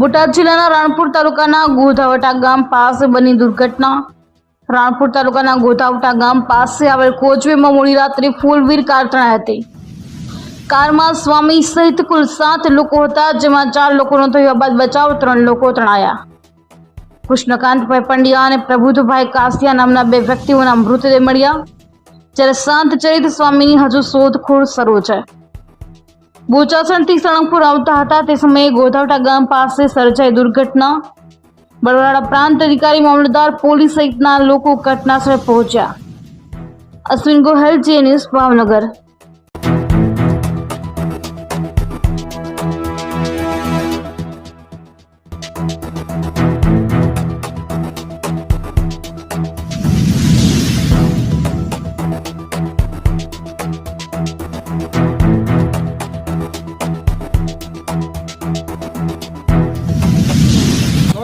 બોટાદ જિલ્લાના રાણપુર તાલુકાના ગોધાવટા ગામ પાસે બની દુર્ઘટના. રાણપુર તાલુકાના ગોધાવટા ગામ પાસે આવેલ કોચવેમાં મોડી રાત્રે ફૂલવીર કાર તણાઈ હતી. કારમાં સ્વામી સહિત કુલ સાત લોકો હતા, જેમાં ચાર લોકોનો થયો બાદ બચાવ, ત્રણ લોકો તણાયા. કૃષ્ણકાંતભાઈ પંડ્યા અને પ્રભુતભાઈ કાસિયા નામના બે વ્યક્તિઓના મૃતદેહ મળ્યા, જ્યારે સાંત ચરિત સ્વામીની હજુ શોધખોળ શરૂ છે. બોચાસણથી સળંગપુર આવતા હતા. તે સમયે ગોધાવટા ગામ પાસે સર્જાઈ દુર્ઘટના. બરવાડા પ્રાંત અધિકારી, મામલતદાર, પોલીસ સહિતના લોકો ઘટનાસ્થળે પહોંચ્યા. અશ્વિન ગોહેલ જે ન્યૂઝ ભાવનગર.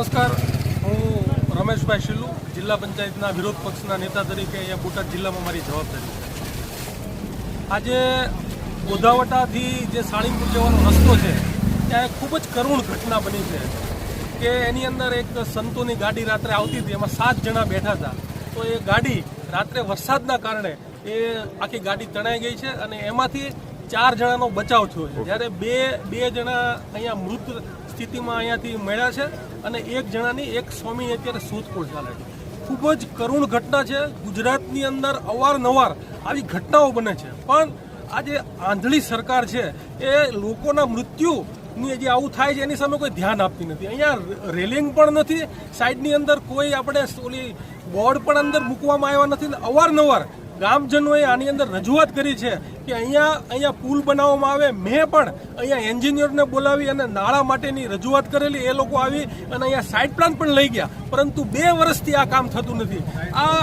નમસ્કાર. હું રમેશભાઈ શિલ્લુ જિલ્લા પંચાયતના વિરોધ પક્ષના નેતા તરીકે અહીંયા બોટાદ જિલ્લામાં મારી જવાબદારી આજે ગોધાવટાથી જે સાળીપુર જવાનો રસ્તો છે ત્યાં ખૂબ જ કરુણ ઘટના બની છે કે એની અંદર એક સંતોની ગાડી રાત્રે આવતી હતી એમાં સાત જણા બેઠા હતા. તો એ ગાડી રાત્રે વરસાદના કારણે એ આખી ગાડી તણાઈ ગઈ છે અને એમાંથી ચાર જણાનો બચાવ થયો છે. જ્યારે બે બે જણા અહીંયા મૃત સ્થિતિમાં અહીંયાથી મળ્યા છે અને એક જણાની એક સ્વામી અત્યારે શોધખોળ ચાલે છે. ખૂબ જ કરુણ ઘટના છે. ગુજરાતની અંદર અવારનવાર આવી ઘટનાઓ બને છે. પણ આ જે આંધળી સરકાર છે એ લોકોના મૃત્યુની જે આવું થાય છે એની સામે કોઈ ધ્યાન આપતી નથી. અહીંયા રેલિંગ પણ નથી. સાઈડની અંદર કોઈ આપણે ઓલી બોર્ડ પણ અંદર મૂકવામાં આવ્યા નથી. અવારનવાર ગામજનોએ આની અંદર રજૂઆત કરી છે કે અહીંયા અહીંયા પુલ બનાવવામાં આવે. મેં પણ અહીંયા એન્જિનિયરને બોલાવી અને નાળા માટેની રજૂઆત કરેલી. એ લોકો આવી અને અહીંયા સાઇડ પ્લાન પણ લઈ ગયા. પરંતુ બે વર્ષથી આ કામ થતું નથી. આ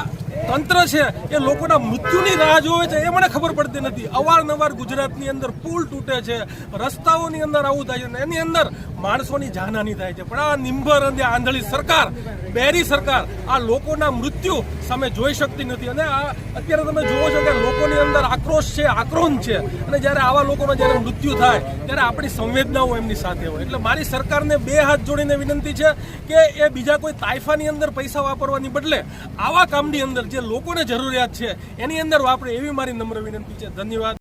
તંત્ર છે, એ લોકોના મૃત્યુની રાહ જોવે છે, એ મને ખબર પડતી નથી. અવારનવાર ગુજરાતની અંદર પુલ તૂટે છે, રસ્તાઓની અંદર આવું થાય છે અને એની અંદર માણસોની જાનહાની થાય છે. પણ આ નિંભર અને આંધળી સરકાર, બેરી સરકાર, આ લોકોના મૃત્યુ સામે જોઈ શકતી નથી. અને આ અત્યારે તમે જુઓ છો કે લોકોની અંદર આક્રોશ છે આક્રોશ છે. અને જ્યારે આવા લોકોનો જ્યારે મૃત્યુ થાય, ત્યારે આપણી સંવેદનાઓ એમની સાથે હોય. એટલે મારી સરકારને બે હાથ જોડીને વિનંતી છે કે એ બીજા કોઈ તાઇફાની અંદર પૈસા વાપરવાની બદલે આવા કામની અંદર જે લોકોને જરૂરિયાત છે એની અંદર વાપરે એવી મારી નમ્ર વિનંતી છે. ધન્યવાદ.